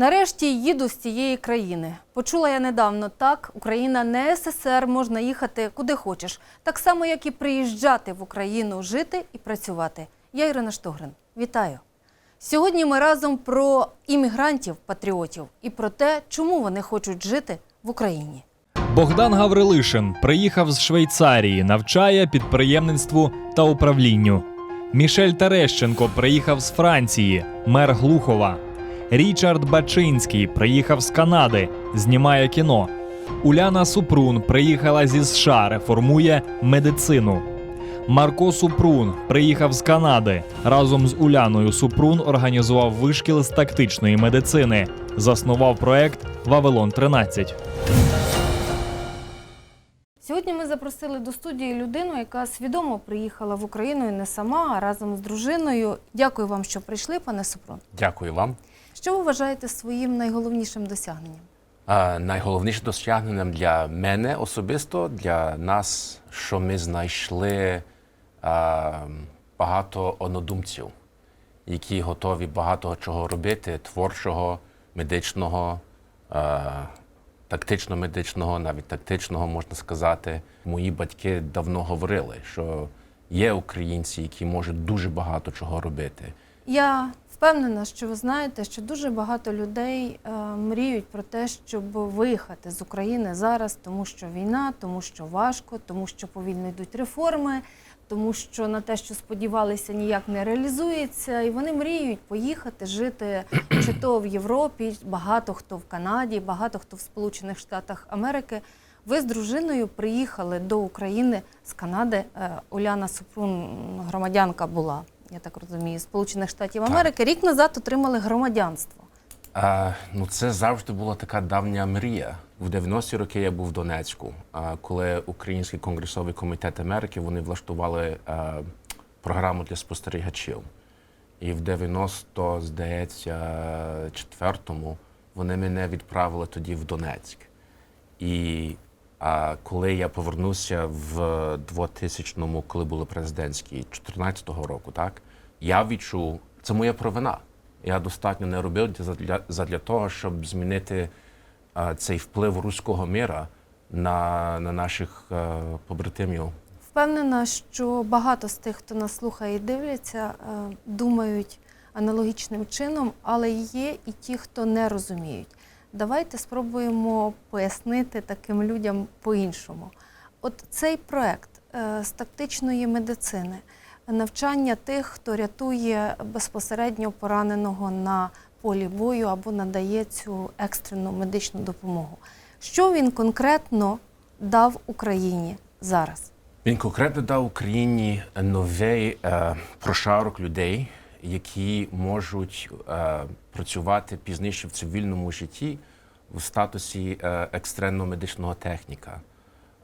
Нарешті їду з цієї країни. Почула я недавно, так, Україна не СССР, можна їхати куди хочеш. Так само, як і приїжджати в Україну, жити і працювати. Я Ірина Штогрин. Вітаю. Сьогодні ми разом про іммігрантів, патріотів і про те, чому вони хочуть жити в Україні. Богдан Гаврилишин приїхав з Швейцарії, навчає підприємництву та управлінню. Мішель Терещенко приїхав з Франції, мер Глухова. Річард Бачинський приїхав з Канади, знімає кіно. Уляна Супрун приїхала зі США, реформує медицину. Марко Супрун приїхав з Канади. Разом з Уляною Супрун організував вишкіл з тактичної медицини. Заснував проект Вавилон 13 Сьогодні ми запросили до студії людину, яка свідомо приїхала в Україну і не сама, а разом з дружиною. Дякую вам, що прийшли, пане Супрун. Дякую вам. Що ви вважаєте своїм найголовнішим досягненням? А, найголовніше досягненням для мене особисто, для нас, що ми знайшли а, багато однодумців, які готові багато чого робити, творчого, медичного, а, тактично-медичного, навіть тактичного, можна сказати. Мої батьки давно говорили, що є українці, які можуть дуже багато чого робити. Я впевнена, що ви знаєте, що дуже багато людей е, мріють про те, щоб виїхати з України зараз, тому що війна, тому що важко, тому що повільно йдуть реформи, тому що на те, що сподівалися, ніяк не реалізується, і вони мріють поїхати жити чи то в Європі, багато хто в Канаді, багато хто в Сполучених Штатах Америки. Ви з дружиною приїхали до України з Канади. Е, Уляна Супрун, громадянка була, я так розумію, Сполучених Штатів. Америки. Рік назад отримали громадянство. А, ну, це завжди була така давня мрія. В 90-ті роки я був в Донецьку, а, коли Український конгресовий комітет Америки вони влаштували а, програму для спостерігачів. І в 90, здається, четвертому вони мене відправили тоді в Донецьк. І а, коли я повернувся в 2000-му, коли були президентські, 14-го року, так, я відчув, це моя провина. Я достатньо не робив для, задля того, щоб змінити а, цей вплив руського міра на, на наших а, побратимів. Впевнена, що багато з тих, хто нас слухає і дивляться, е, думають аналогічним чином, але є і ті, хто не розуміють. Давайте спробуємо пояснити таким людям по-іншому. От цей проект е, з тактичної медицини, навчання тих, хто рятує безпосередньо пораненого на полі бою або надає цю екстрену медичну допомогу. Що він конкретно дав Україні зараз? Він конкретно дав Україні новий е, прошарок людей, які можуть е, працювати пізніше в цивільному житті в статусі е, екстреного медичного техніка.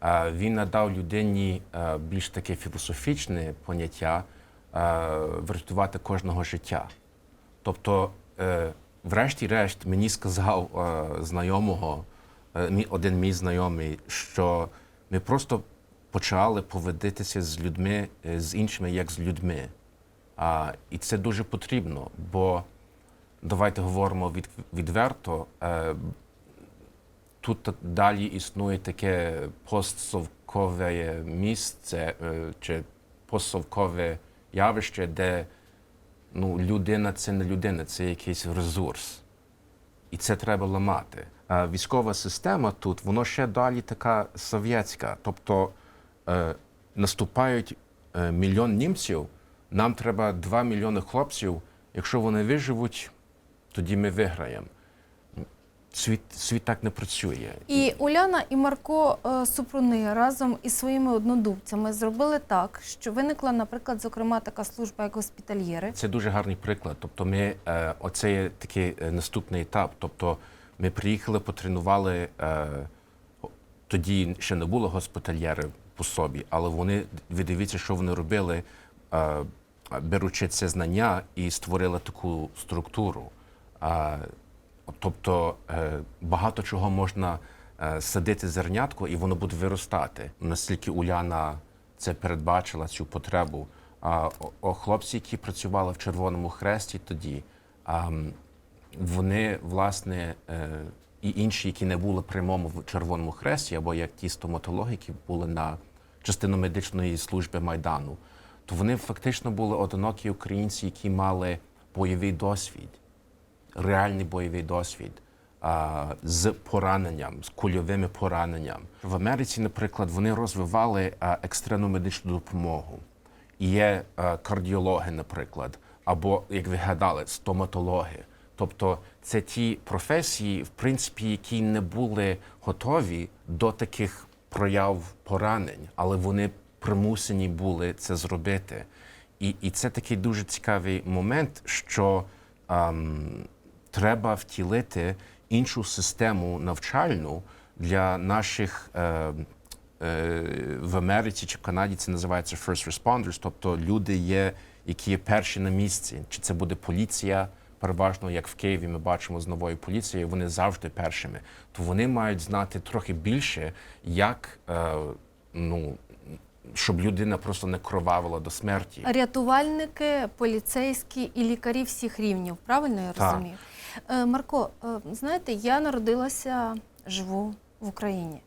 Е, він надав людині е, більш таке філософічне поняття е, врятувати кожного життя. Тобто, е, врешті-решт, мені сказав е, знайомого, е, один мій знайомий, що ми просто почали поводитися з людьми, е, з іншими, як з людьми. А, і це дуже потрібно, бо давайте говоримо від, відверто. Е, тут далі існує таке постсовкове місце е, чи постсовкове явище, де ну, людина це не людина, це якийсь ресурс. І це треба ламати. А військова система тут, воно ще далі така совєтська. Тобто е, наступають е, мільйон німців, нам треба 2 мільйони хлопців. Якщо вони виживуть, тоді ми виграємо. Світ, світ так не працює. І Уляна і Марко е, Супруни разом із своїми однодумцями зробили так, що виникла, наприклад, зокрема така служба, як госпітальєри. Це дуже гарний приклад. Тобто, ми е, оце є такий е, наступний етап. Тобто, ми приїхали, потренували. Тоді ще не було госпітальєри по собі, але вони ви дивіться, що вони робили, беручи це знання і створили таку структуру. Е, тобто е, багато чого можна е, садити зернятко, і воно буде виростати. Наскільки Уляна це передбачила цю потребу. Хлопці, які працювали в Червоному Хресті тоді, вони, власне, е, і інші, які не були прямому в Червоному хресті, або як ті стоматологи, які були на частину медичної служби Майдану, то вони фактично були одинокі українці, які мали бойовий досвід, реальний бойовий досвід а, з пораненням, з кульовими пораненням. В Америці, наприклад, вони розвивали екстрену медичну допомогу. І є кардіологи, наприклад, або, як ви гадали, стоматологи. Тобто це ті професії, в принципі, які не були готові до таких прояв поранень, але вони примусені були це зробити. І, і це такий дуже цікавий момент, що ем, треба втілити іншу систему навчальну для наших е, е, в Америці чи в Канаді це називається first responders, тобто люди є, які є перші на місці. Чи це буде поліція? Переважно, як в Києві, ми бачимо з новою поліцією, вони завжди першими. То вони мають знати трохи більше, як е, ну, щоб людина просто не кровавила до смерті. Рятувальники, поліцейські і лікарі всіх рівнів. Правильно я Так. розумію? Е, Марко, е, знаєте, я народилася, живу в Україні.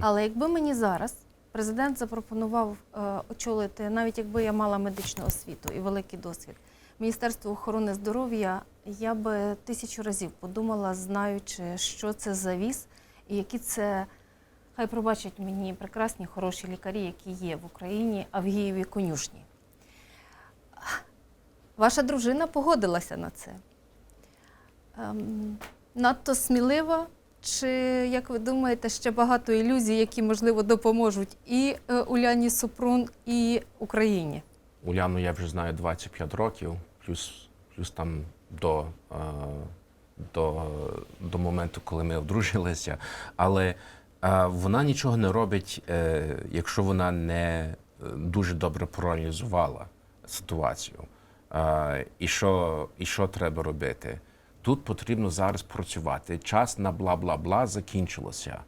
Але якби мені зараз президент запропонував е, очолити, навіть якби я мала медичну освіту і великий досвід, Міністерство охорони здоров'я, я би тисячу разів подумала, знаючи, що це за віз і які це. Хай пробачать мені прекрасні, хороші лікарі, які є в Україні, а в Гієві конюшні. Ваша дружина погодилася на це. Ем, надто смілива, чи, як ви думаєте, ще багато ілюзій, які, можливо, допоможуть і е, Уляні Супрун, і Україні? Уляну я вже знаю 25 років, плюс, плюс там до, е, до, до моменту, коли ми одружилися. Але вона нічого не робить, е, якщо вона не е, дуже добре проаналізувала ситуацію. І, що, і що треба робити? Тут потрібно зараз працювати. Час на бла-бла-бла закінчилося.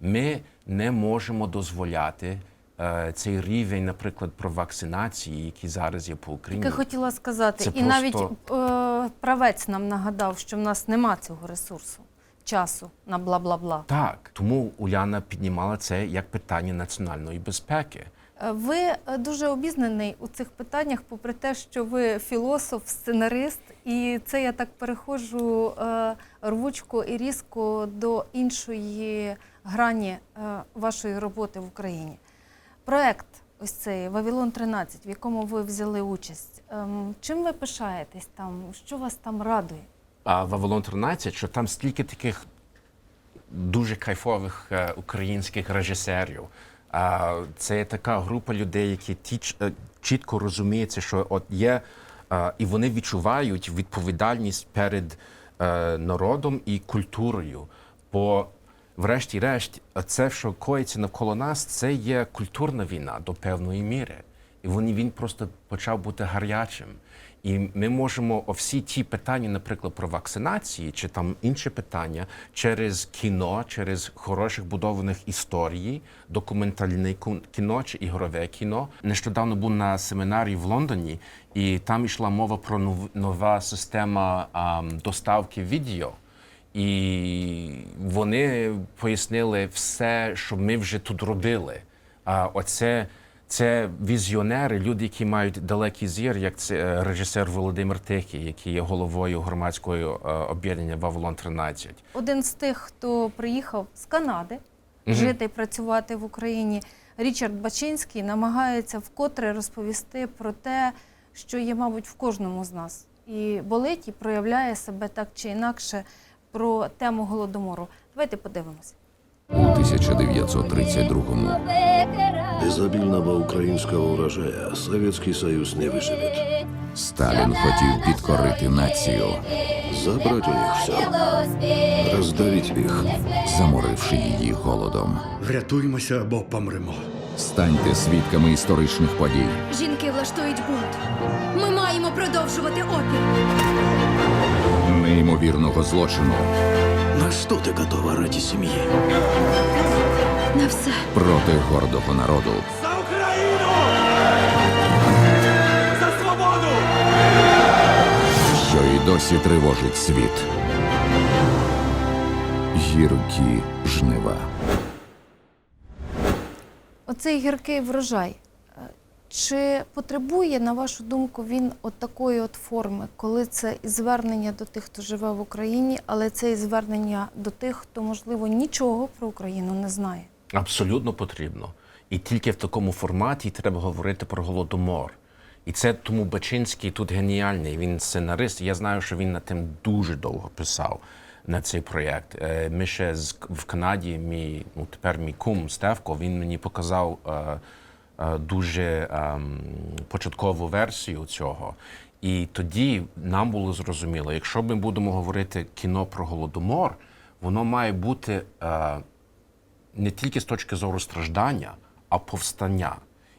Ми не можемо дозволяти е, цей рівень, наприклад, про вакцинації, який зараз є по Україні. Яке хотіла сказати. Це і навіть е, правець нам нагадав, що в нас нема цього ресурсу, часу на бла-бла-бла. Так, тому Уляна піднімала це як питання національної безпеки. Е, Ви е, дуже обізнаний у цих питаннях, попри те, що ви філософ, сценарист, і це я так переходжу е, рвучко і різко до іншої грані вашої роботи в Україні. Проект ось цей Вавилон 13, в якому ви взяли участь. Ем, Чим ви пишаєтесь там? Що вас там радує? Вавилон 13, що там стільки таких дуже кайфових е, українських режисерів. А, це така група людей, які тіч, е, чітко розуміються, що от є, е, і вони відчувають відповідальність перед народом і культурою. Бо, врешті-решт, це, що коїться навколо нас, це є культурна війна до певної міри. І він, він просто почав бути гарячим. І ми можемо всі ті питання, наприклад, про вакцинації чи там інші питання, через кіно, через хороших будованих історій, документальне ку- кіно чи ігрове кіно. Нещодавно був на семінарі в Лондоні, і там йшла мова про нов- нова система ам, доставки відео. І вони пояснили все, що ми вже тут робили. А оце це візіонери, люди, які мають далекий зір, як це е, режисер Володимир Тихий, який є головою громадського е, об'єднання Вавилон 13. Один з тих, хто приїхав з Канади жити і працювати в Україні, Річард Бачинський намагається вкотре розповісти про те, що є, мабуть, в кожному з нас. І болить, і проявляє себе так чи інакше про тему голодомору. Давайте подивимося. У 1932-му Без обильного украинского урожая Советский Союз не выживет. Сталін хотів підкорити націю, Забрать у них все. Раздавить их. заморивши її голодом. Врятуймося або помремо. Станьте свідками історичних подій. Жінки влаштують бунт. Ми маємо продовжувати опір. Неймовірного злочину На что ты готова ради семьи? На все. проти гордого народу. За Україну! За свободу! що і досі тривожить світ. Гіркі жнива. Оцей гіркий врожай. Чи потребує, на вашу думку, він от такої от форми, коли це і звернення до тих, хто живе в Україні, але це і звернення до тих, хто, можливо, нічого про Україну не знає? Абсолютно потрібно. І тільки в такому форматі треба говорити про голодомор. І це тому Бачинський тут геніальний. Він сценарист. Я знаю, що він над тим дуже довго писав на цей проєкт. Е, Ми ще в Канаді, мій, ну тепер мій кум Стевко, він мені показав е, дуже ем, початкову версію цього. І тоді нам було зрозуміло, якщо ми будемо говорити кіно про голодомор, воно має бути. Е, не тільки з точки зору страждання, а повстання.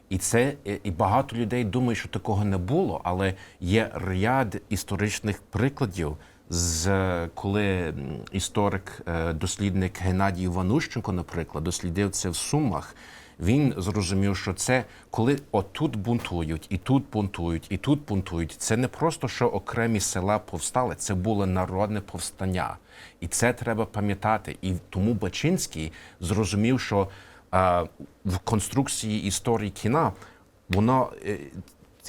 І це і- і багато людей думають, що такого не було, але є ряд історичних прикладів, з коли історик, е, дослідник Геннадій Іванущенко, наприклад, дослідив це в Сумах. Він зрозумів, що це коли отут бунтують, і тут бунтують, і тут бунтують. Це не просто що окремі села повстали, це було народне повстання. І це треба пам'ятати. І тому Бачинський зрозумів, що е, в конструкції історії кіна воно е,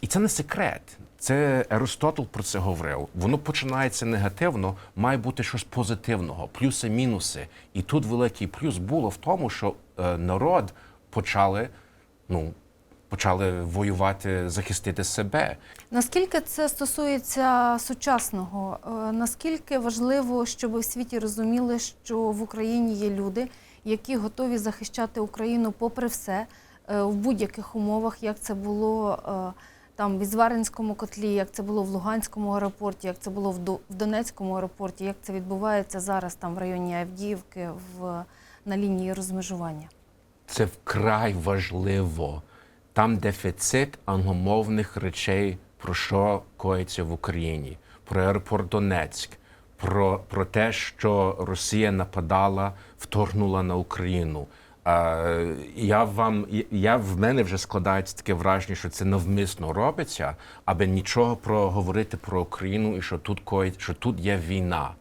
і це не секрет. Це Аристотель про це говорив. Воно починається негативно, має бути щось позитивного, плюси, мінуси. І тут великий плюс було в тому, що е, народ почали, ну, почали воювати, захистити себе. Наскільки це стосується сучасного? Е, Наскільки важливо, щоб в світі розуміли, що в Україні є люди, які готові захищати Україну попри все е, в будь-яких умовах, як це було е, там в Ізваринському котлі, як це було в Луганському аеропорті, як це було в До- в Донецькому аеропорті, як це відбувається зараз там в районі Авдіївки в на лінії розмежування? Це вкрай важливо. Там дефіцит англомовних речей, про що коїться в Україні, про аеропорт Донецьк, про, про те, що Росія нападала, вторгнула на Україну. Я вам я в мене вже складається таке враження, що це навмисно робиться, аби нічого про говорити про Україну і що тут коїть, що тут є війна.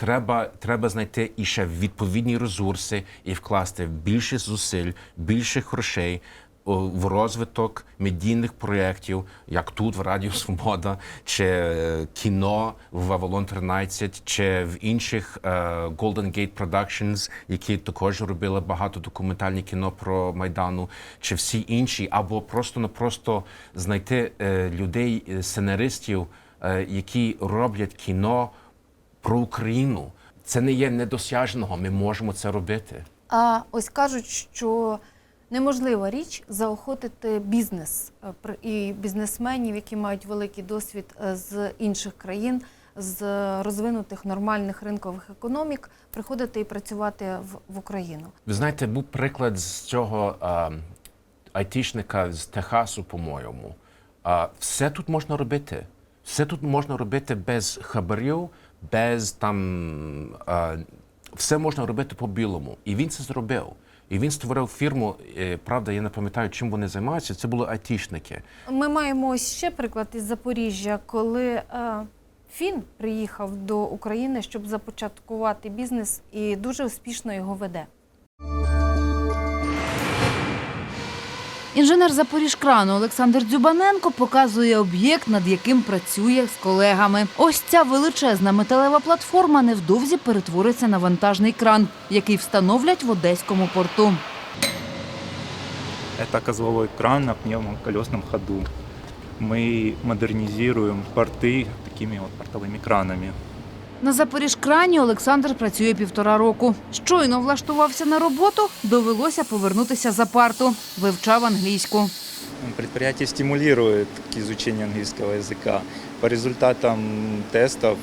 Треба, треба знайти і ще відповідні ресурси і вкласти більше зусиль, більше грошей в розвиток медійних проєктів, як тут в Радіо Свобода, чи е, кіно в Вавилон 13, чи в інших е, Golden Gate Productions, які також робили багато документальні кіно про Майдану, чи всі інші, або просто-напросто знайти е, людей, сценаристів, які роблять кіно про Україну. Це не є недосяжного. Ми можемо це робити. А ось кажуть, що неможлива річ заохотити бізнес е, і бізнесменів, які мають великий досвід е, з інших країн, з розвинутих нормальних ринкових економік, приходити і працювати в, в Україну. Ви знаєте, був приклад з цього а, айтішника з Техасу, по-моєму. А, все тут можна робити. Все тут можна робити без хабарів, без там. А, все можна робити по-білому. І він це зробив. І він створив фірму. е, Правда, я не пам'ятаю, чим вони займаються. Це були айтішники. Ми маємо ще приклад із Запоріжжя, коли е, Фін приїхав до України, щоб започаткувати бізнес, і дуже успішно його веде. Інженер Запоріжкрану Олександр Дзюбаненко показує об'єкт, над яким працює з колегами. Ось ця величезна металева платформа невдовзі перетвориться на вантажний кран, який встановлять в одеському порту. Это козловой кран на пневмоколесном ходу. Мы модернизируем порты такими вот портовыми кранами. На Запоріжкрані Олександр працює півтора року. Щойно влаштувався на роботу, довелося повернутися за парту. Вивчав англійську. Предприятие стимулирует к изучению английского языка. По результатам тестов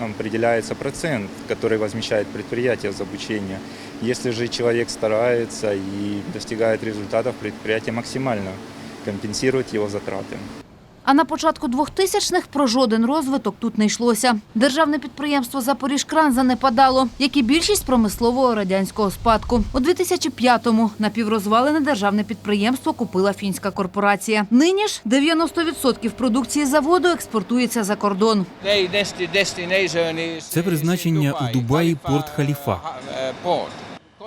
нам определяется процент, который возмещает предприятие за обучение. Если же человек старается и достигает результатов, предприятие максимально компенсирует его затраты. А на початку 2000-х про жоден розвиток тут не йшлося. Державне підприємство «Запоріжкран» занепадало, як і більшість промислового радянського спадку. У 2005-му напіврозвалене державне підприємство купила фінська корпорація. Нині ж 90% продукції заводу експортується за кордон. Це призначення у Дубаї порт Халіфа.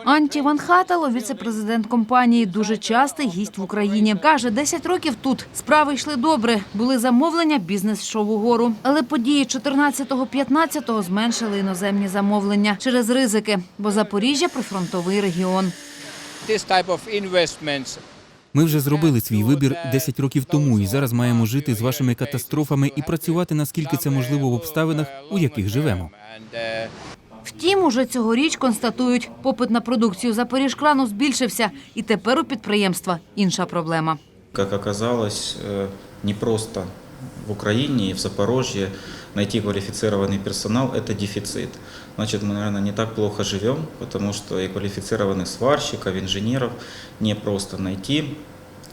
Анті Ван Хатало, віце-президент компанії, дуже частий гість в Україні. Каже, 10 років тут справи йшли добре. Були замовлення, бізнес йшов угору. Але події 14-15 зменшили іноземні замовлення через ризики, бо Запоріжжя прифронтовий регіон. Ми вже зробили свій вибір 10 років тому, і зараз маємо жити з вашими катастрофами і працювати наскільки це можливо в обставинах, у яких живемо. Втім, уже цьогоріч констатують, попит на продукцію Запоріжкрану збільшився, і тепер у підприємства інша проблема. Как оказалось, э, непросто в Украине и в Запорожье найти квалифицированный персонал – это дефицит. Значит, мы, наверное, не так плохо живем, потому что и квалифицированных сварщиков, инженеров не просто найти,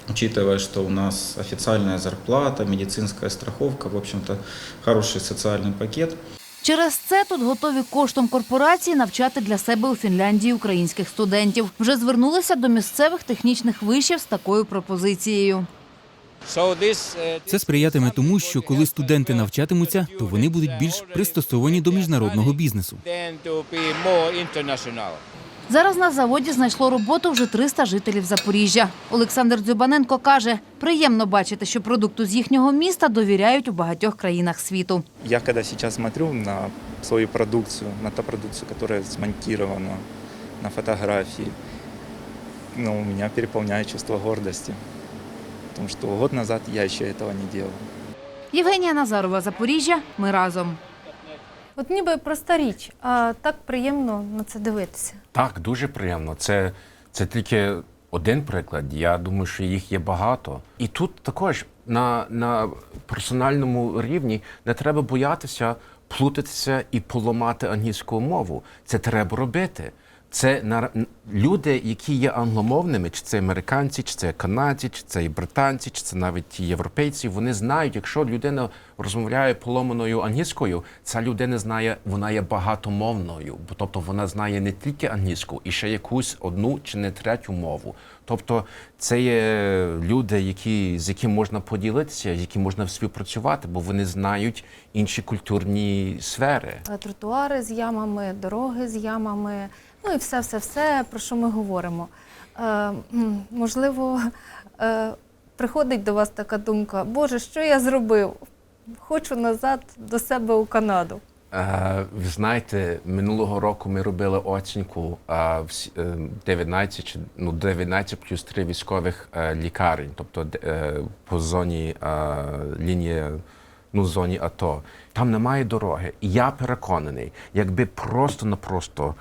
учитывая, что у нас официальная зарплата, медицинская страховка, в общем-то, хороший социальный пакет. Через це тут готові коштом корпорації навчати для себе у Фінляндії українських студентів. Вже звернулися до місцевих технічних вишів з такою пропозицією. Це сприятиме тому, що коли студенти навчатимуться, то вони будуть більш пристосовані до міжнародного бізнесу. Зараз на заводі знайшло роботу вже 300 жителів Запоріжжя. Олександр Дзюбаненко каже, приємно бачити, що продукту з їхнього міста довіряють у багатьох країнах світу. Я когда сейчас смотрю на свою продукцию, на ту продукцию, которая смонтирована на фотографии, ну, у меня переполняет чувство гордости. Потому что год назад я еще этого не делал. Євгенія Назарова, Запоріжжя. Ми разом. От ніби проста річ, а так приємно на це дивитися. Так, дуже приємно. Це, це тільки один приклад. Я думаю, що їх є багато. І тут також на, на персональному рівні не треба боятися плутатися і поламати англійську мову. Це треба робити. Це люди, які є англомовними, чи це американці, чи це канадці, чи це і британці, чи це навіть ті європейці. Вони знають, якщо людина розмовляє поломаною англійською, ця людина знає, вона є багатомовною, бо тобто вона знає не тільки англійську, і ще якусь одну чи не третю мову. Тобто це є люди, які, з якими можна поділитися, з якими можна співпрацювати, бо вони знають інші культурні сфери. Тротуари з ямами, дороги з ямами, ну і все, все, все, про що ми говоримо. Е, можливо, е, приходить до вас така думка: Боже, що я зробив? Хочу назад до себе у Канаду. Е, Ви знаєте, минулого року ми робили оцінку е, е, 19, чи, ну, 19 плюс 3 військових е, лікарень, тобто е, по зоні е, лінії, ну, зоні АТО. Там немає дороги. І я переконаний, якби просто-напросто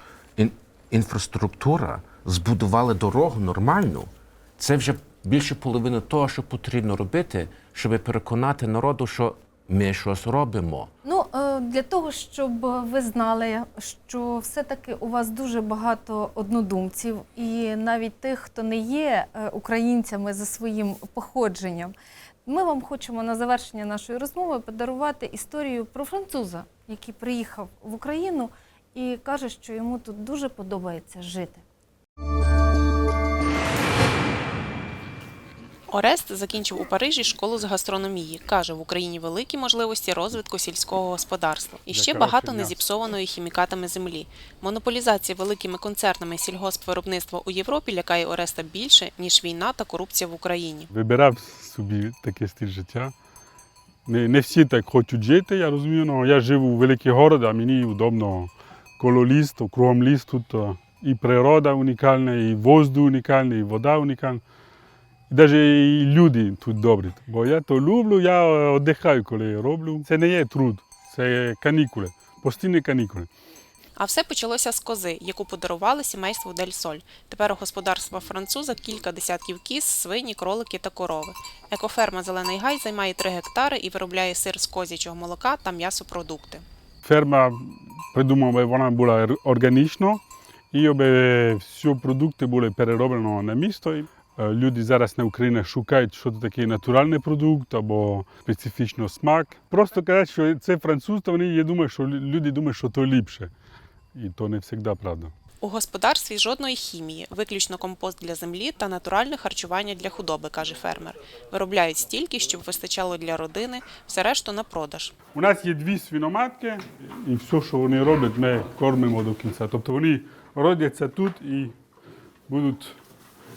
інфраструктура збудувала дорогу нормальну, це вже більше половини того, що потрібно робити, щоб переконати народу, що ми щось робимо. Ну, е, для того, щоб ви знали, що все-таки у вас дуже багато однодумців, і навіть тих, хто не є е, українцями за своїм походженням, ми вам хочемо на завершення нашої розмови подарувати історію про француза, який приїхав в Україну і каже, що йому тут дуже подобається жити. Орест закінчив у Парижі школу з гастрономії. Каже, в Україні великі можливості розвитку сільського господарства і ще багато незіпсованої хімікатами землі. Монополізація великими концернами сільгоспвиробництва у Європі лякає Ореста більше ніж війна та корупція в Україні. Вибирав собі такий стиль життя. Не, не всі так хочуть жити, я розумію, але я живу у великих городах, мені удобно коло ліс, то ліс тут і природа унікальна, і воздух унікальний, і вода унікальна. І навіть і люди тут добрі. Бо я то люблю, я віддихаю, коли роблю. Це не є труд, це є канікули, постійні канікули. А все почалося з кози, яку подарували сімейству Дель Соль. Тепер у господарства француза кілька десятків кіз, свині, кролики та корови. Екоферма Зелений Гай займає 3 гектари і виробляє сир з козячого молока та м'ясопродукти. Ферма придумала, би вона була органічна, і всі продукти були перероблені на місто. Е, Люди зараз на Україні шукають, що це такий натуральний продукт або специфічний смак. Просто кажуть, що це француз, то вони думають, що люди думають, що то ліпше. І то не завжди правда. У господарстві жодної хімії, виключно компост для землі та натуральне харчування для худоби, каже фермер. Виробляють стільки, щоб вистачало для родини, все решту на продаж. У нас є дві свиноматки, і все, що вони роблять, ми кормимо до кінця. Тобто вони родяться тут і будуть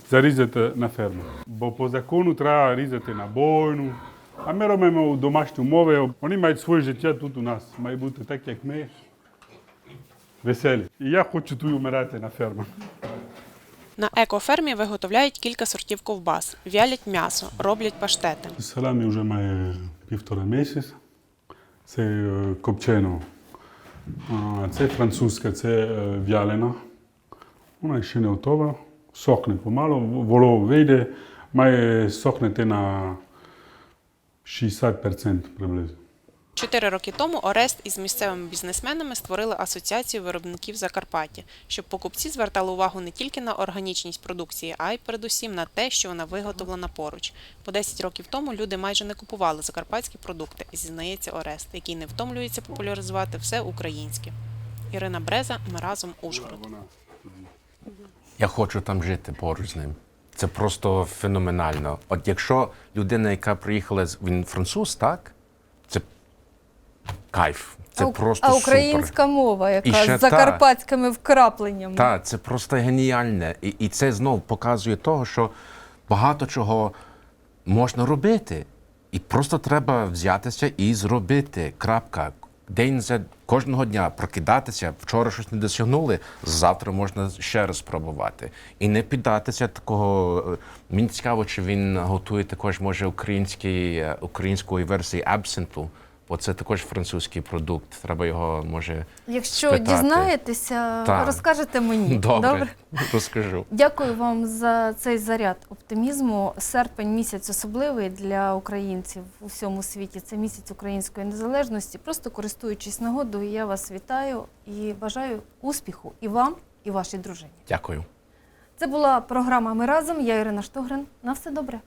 зарізати на ферму. Бо по закону треба різати на бойну. А ми робимо у домашні умови. Вони мають своє життя тут у нас. Має бути так, як ми. Веселі. І я хочу тут вмирати на фермі. На екофермі виготовляють кілька сортів ковбас, вялять м'ясо, роблять паштети. Саламі вже має півтора місяць. Це е, копчено. Це французька, це е, вялена. Вона ще не готова. Сохне помало, воло вийде, має сохнути на 60% приблизно. Чотири роки тому Орест із місцевими бізнесменами створили асоціацію виробників Закарпаття, щоб покупці звертали увагу не тільки на органічність продукції, а й передусім на те, що вона виготовлена поруч. По 10 років тому люди майже не купували закарпатські продукти, зізнається Орест, який не втомлюється популяризувати все українське. Ірина Бреза, ми разом Ужгород. Я хочу там жити поруч з ним. Це просто феноменально. От якщо людина, яка приїхала, з- він француз, так? Кайф. Це а, просто а супер. українська мова, яка з закарпатськими вкрапленнями. Так, це просто геніальне. І, і це знов показує того, що багато чого можна робити. І просто треба взятися і зробити. Крапка. День за кожного дня прокидатися, вчора щось не досягнули, завтра можна ще раз спробувати. І не піддатися такого. е, Мені цікаво, чи він готує також, може, український, е, української версії абсенту, бо це також французький продукт. Треба його може. Якщо спитати. дізнаєтеся, Так. розкажете мені. Добре, розкажу. Дякую вам за цей заряд оптимізму. Серпень місяць особливий для українців у всьому світі. Це місяць української незалежності. Просто користуючись нагодою, я вас вітаю і бажаю успіху і вам, і вашій дружині. Дякую. Це була програма Ми разом. Я Ірина Штогрин. На все добре.